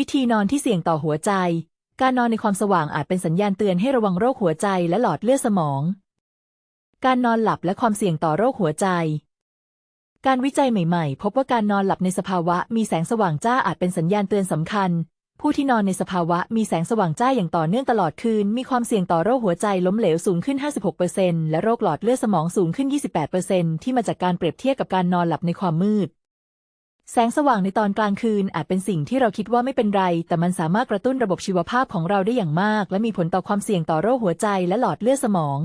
วิธีนอนที่เสี่ยงต่อหัวใจ การนอนในความสว่างอาจเป็นสัญญาณเตือนให้ระวังโรคหัวใจและหลอดเลือดสมอง การนอนหลับและความเสี่ยงต่อโรคหัวใจ การวิจัยใหม่ ๆ พบว่าการนอนหลับในสภาวะมีแสงสว่างจ้าอาจเป็นสัญญาณเตือนสำคัญ ผู้ที่นอนในสภาวะมีแสงสว่างจ้าอย่างต่อเนื่องตลอดคืน มีความเสี่ยงต่อโรคหัวใจล้มเหลวสูงขึ้น 56%และโรคหลอดเลือดสมองสูงขึ้น 28%ที่มาจากการเปรียบเทียบกับการนอนหลับในความมืด แสงสว่างในตอนกลางคืนอาจเป็นสิ่งที่เราคิดว่าไม่เป็นไร แต่มันสามารถกระตุ้นระบบชีวภาพของเราได้อย่างมาก และมีผลต่อความเสี่ยงต่อโรคหัวใจและหลอดเลือดสมอง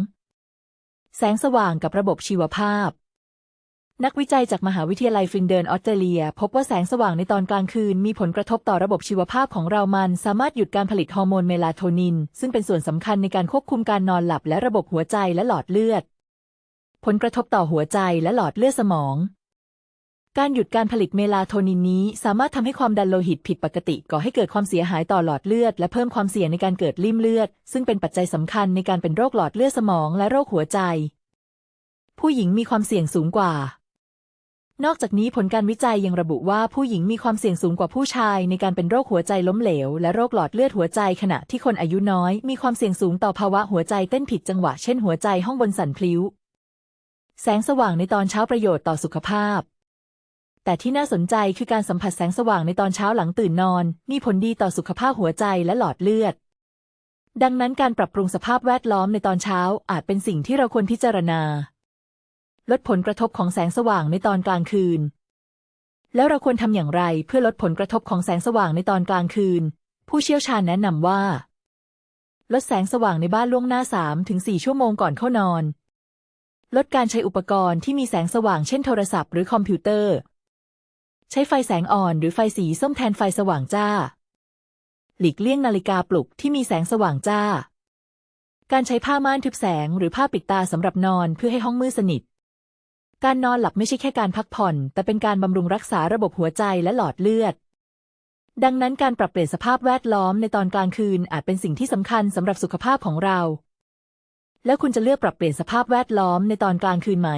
แสงสว่างกับระบบชีวภาพ นักวิจัยจากมหาวิทยาลัยฟินเดินออสเตรเลีย พบว่าแสงสว่างในตอนกลางคืน มีผลกระทบต่อระบบชีวภาพของเรามัน สามารถหยุดการผลิตฮอร์โมนเมลาโทนิน ซึ่งเป็นส่วนสำคัญในการควบคุมการนอนหลับและระบบหัวใจและหลอดเลือด ผลกระทบต่อหัวใจและหลอดเลือดสมอง การหยุดการผลิตเมลาโทนินนี้ สามารถทำให้ความดันโลหิตผิดปกติก่อให้เกิดความเสียหายต่อหลอดเลือด และเพิ่มความเสี่ยงในการเกิดลิ่มเลือด ซึ่งเป็นปัจจัยสำคัญในการเป็นโรคหลอดเลือดสมองและโรคหัวใจ ผู้หญิงมีความเสี่ยงสูงกว่า นอกจากนี้ผลการวิจัยยังระบุว่าผู้หญิงมีความเสี่ยงสูงกว่าผู้ชาย ในการเป็นโรคหัวใจล้มเหลว และโรคหลอดเลือดหัวใจขณะที่คนอายุน้อย มีความเสี่ยงสูงต่อภาวะหัวใจเต้นผิดจังหวะเช่นหัวใจห้องบนสั่นพลิ้ว แสงสว่างในตอนเช้าประโยชน์ต่อสุขภาพ แต่ที่น่าสนใจคือการสัมผัสแสงสว่างในตอนเช้าหลังตื่นนอน มีผลดีต่อสุขภาพหัวใจและหลอดเลือด ดังนั้นการปรับปรุงสภาพแวดล้อมในตอนเช้าอาจเป็นสิ่งที่เราควรพิจารณา ลดผลกระทบของแสงสว่างในตอนกลางคืน แล้วเราควรทำอย่างไรเพื่อลดผลกระทบของแสงสว่างในตอนกลางคืน ผู้เชี่ยวชาญแนะนำว่า ลดแสงสว่างในบ้านล่วงหน้า 3-4 ชั่วโมงก่อนเข้านอน ลดการใช้อุปกรณ์ที่มีแสงสว่างเช่นโทรศัพท์หรือคอมพิวเตอร์ ใช้ไฟแสงอ่อนหรือไฟสีส้มแทนไฟสว่างจ้า หลีกเลี่ยงนาฬิกาปลุกที่มีแสงสว่างจ้า การใช้ผ้าม่านทึบแสงหรือผ้าปิดตาสำหรับนอนเพื่อให้ห้องมืดสนิท การนอนหลับไม่ใช่แค่การพักผ่อน แต่เป็นการบำรุงรักษาระบบหัวใจและหลอดเลือด ดังนั้นการปรับเปลี่ยนสภาพแวดล้อมในตอนกลางคืนอาจเป็นสิ่งที่สำคัญสำหรับสุขภาพของเรา แล้วคุณจะเลือกปรับเปลี่ยนสภาพแวดล้อมในตอนกลางคืนไหม